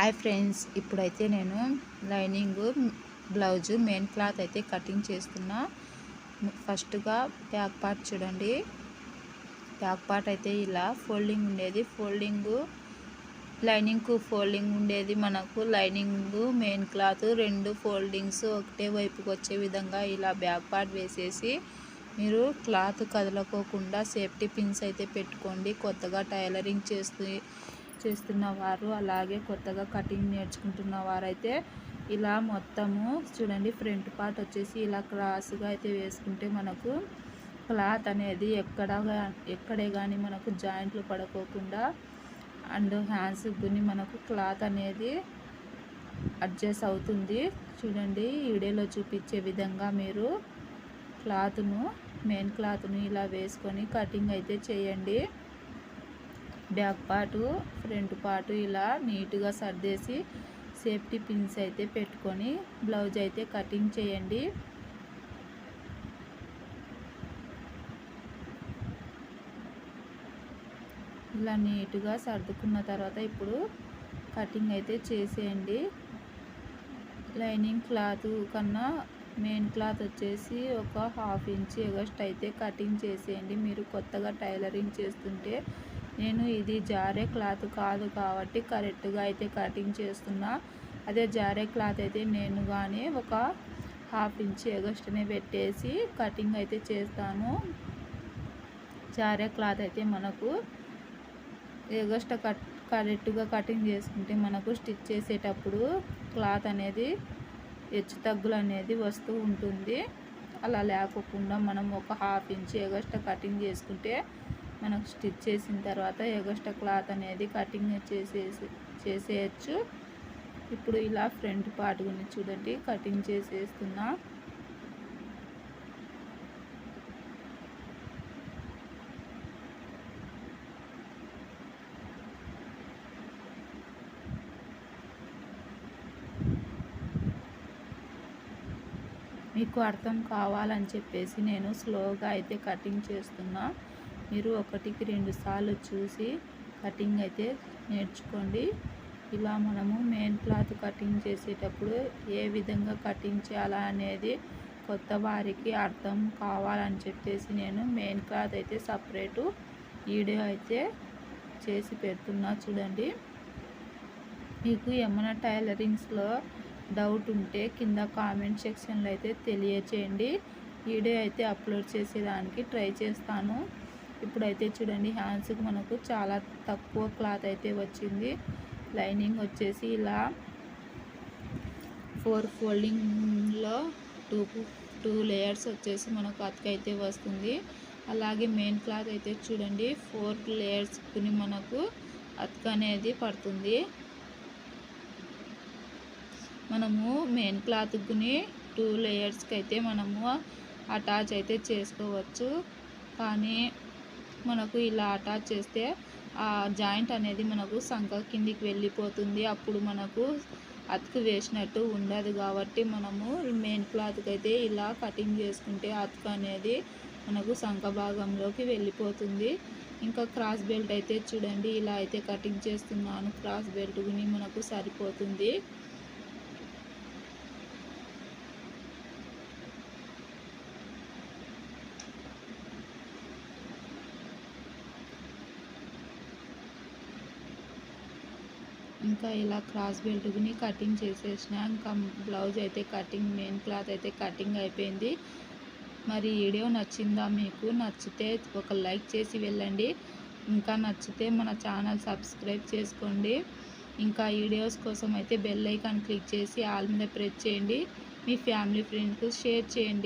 Hi friends ఇప్పుడైతే నేను lining blouse main cloth అయితే కటింగ్ చేస్తున్నా. ఫస్ట్గా బ్యాక్ పార్ట్ చూడండి. బ్యాక్ పార్ట్ అయితే ఇలా ఫోల్డింగ్ ఉండేది. ఫోల్డింగ్ లైనింగ్కు ఫోల్డింగ్ ఉండేది. మనకు లైనింగ్ మెయిన్ క్లాత్ రెండు ఫోల్డింగ్స్ ఒకటే వైపుకి వచ్చే విధంగా ఇలా బ్యాక్ పార్ట్ వేసేసి మీరు క్లాత్ కదలకోకుండా సేఫ్టీ పిన్స్ అయితే పెట్టుకోండి. కొత్తగా టైలరింగ్ చేస్తూ చేస్తున్న వారు అలాగే కొత్తగా కటింగ్ నేర్చుకుంటున్న వారైతే ఇలా మొత్తము చూడండి ఫ్రంట్ పార్ట్ వచ్చేసి ఇలా క్రాస్గా అయితే వేసుకుంటే మనకు క్లాత్ అనేది ఎక్కడ ఎక్కడే కానీ మనకు జాయింట్లు పడుకోకుండా అండ్ హ్యాండ్స్ గుని మనకు క్లాత్ అనేది అడ్జస్ట్ అవుతుంది. చూడండి ఈడేలో చూపించే విధంగా మీరు క్లాత్ను మెయిన్ క్లాత్ను ఇలా వేసుకొని కటింగ్ అయితే చేయండి. బ్యాక్ పార్టు ఫ్రంట్ పార్టు ఇలా నీట్గా సర్దేసి సేఫ్టీ పిన్స్ అయితే పెట్టుకొని బ్లౌజ్ అయితే కటింగ్ చేయండి. ఇలా నీట్గా సర్దుకున్న తర్వాత ఇప్పుడు కటింగ్ అయితే చేసేయండి. లైనింగ్ క్లాత్ కన్నా మెయిన్ క్లాత్ వచ్చేసి ఒక హాఫ్ ఇంచ్ ఎగస్ట్ అయితే కటింగ్ చేసేయండి. మీరు కొత్తగా టైలరింగ్ చేస్తుంటే నేను ఇది జారే క్లాత్ కాదు కాబట్టి కరెక్ట్గా అయితే కటింగ్ చేస్తున్నా. అదే జారే క్లాత్ అయితే నేను కానీ ఒక హాఫ్ ఇంచ్ ఎగస్ట్నే పెట్టేసి కటింగ్ అయితే చేస్తాను. జారే క్లాత్ అయితే మనకు ఎగస్ట్ కట్ కరెక్ట్గా కటింగ్ చేసుకుంటే మనకు స్టిచ్ చేసేటప్పుడు క్లాత్ అనేది హెచ్చు తగ్గులు అనేది వస్తూ ఉంటుంది. అలా లేకోకుండా మనం ఒక హాఫ్ ఇంచ్ ఎగస్ట్రా కటింగ్ చేసుకుంటే మనకు స్టిచ్ చేసిన తర్వాత ఎగస్ట క్లాత్ అనేది కటింగ్ చేసేసి చేసేయచ్చు. ఇప్పుడు ఇలా ఫ్రంట్ పార్ట్ గురించి చూడండి. కటింగ్ చేసేస్తున్నా. మీకు అర్థం కావాలని చెప్పేసి నేను స్లోగా అయితే కటింగ్ చేస్తున్నా. మీరు ఒకటికి రెండు సార్లు చూసి కటింగ్ అయితే నేర్చుకోండి. ఇలా మనము మెయిన్ క్లాత్ కటింగ్ చేసేటప్పుడు ఏ విధంగా కటింగ్ చేయాలా అనేది కొత్త వారికి అర్థం కావాలని చెప్పేసి నేను మెయిన్ క్లాత్ అయితే సపరేటు వీడియో అయితే చేసి పెడుతున్నా చూడండి. మీకు ఏమైనా టైలరింగ్స్లో డౌట్ ఉంటే కింద కామెంట్ సెక్షన్లో అయితే తెలియచేయండి. వీడియో అయితే అప్లోడ్ చేసేదానికి ట్రై చేస్తాను. ఇప్పుడైతే చూడండి హ్యాండ్స్కి మనకు చాలా తక్కువ క్లాత్ అయితే వచ్చింది. లైనింగ్ వచ్చేసి ఇలా ఫోర్ ఫోల్డింగ్లో టూ టూ లేయర్స్ వచ్చేసి మనకు అతకైతే వస్తుంది. అలాగే మెయిన్ క్లాత్ అయితే చూడండి ఫోర్ లేయర్స్కుని మనకు అతక అనేది పడుతుంది. మనము మెయిన్ క్లాత్కుని టూ లేయర్స్కి అయితే మనము అటాచ్ అయితే చేసుకోవచ్చు. కానీ మనకు ఇలా అటాచ్ చేస్తే ఆ జాయింట్ అనేది మనకు సంఖ కిందికి వెళ్ళిపోతుంది. అప్పుడు మనకు అతుకు వేసినట్టు ఉండదు కాబట్టి మనము మెయిన్ క్లాత్కి అయితే ఇలా కటింగ్ చేసుకుంటే అతుకు అనేది మనకు సంఖ భాగంలోకి వెళ్ళిపోతుంది. ఇంకా క్రాస్ బెల్ట్ అయితే చూడండి ఇలా అయితే కటింగ్ చేస్తున్నాను. క్రాస్ బెల్ట్ మనకు సరిపోతుంది. ఇంకా ఇలా క్రాస్ బెల్ట్ని కటింగ్ చేసేసిన ఇంకా బ్లౌజ్ అయితే కటింగ్ మెయిన్ క్లాత్ అయితే కటింగ్ అయిపోయింది. మరి వీడియో నచ్చిందా మీకు? నచ్చితే ఒక లైక్ చేసి వెళ్ళండి. ఇంకా నచ్చితే మన ఛానల్ సబ్స్క్రైబ్ చేసుకోండి. ఇంకా వీడియోస్ కోసం అయితే బెల్ ఐకాన్ క్లిక్ చేసి ఆల్ మీద ప్రెస్ చేయండి. మీ ఫ్యామిలీ ఫ్రెండ్స్కి షేర్ చేయండి.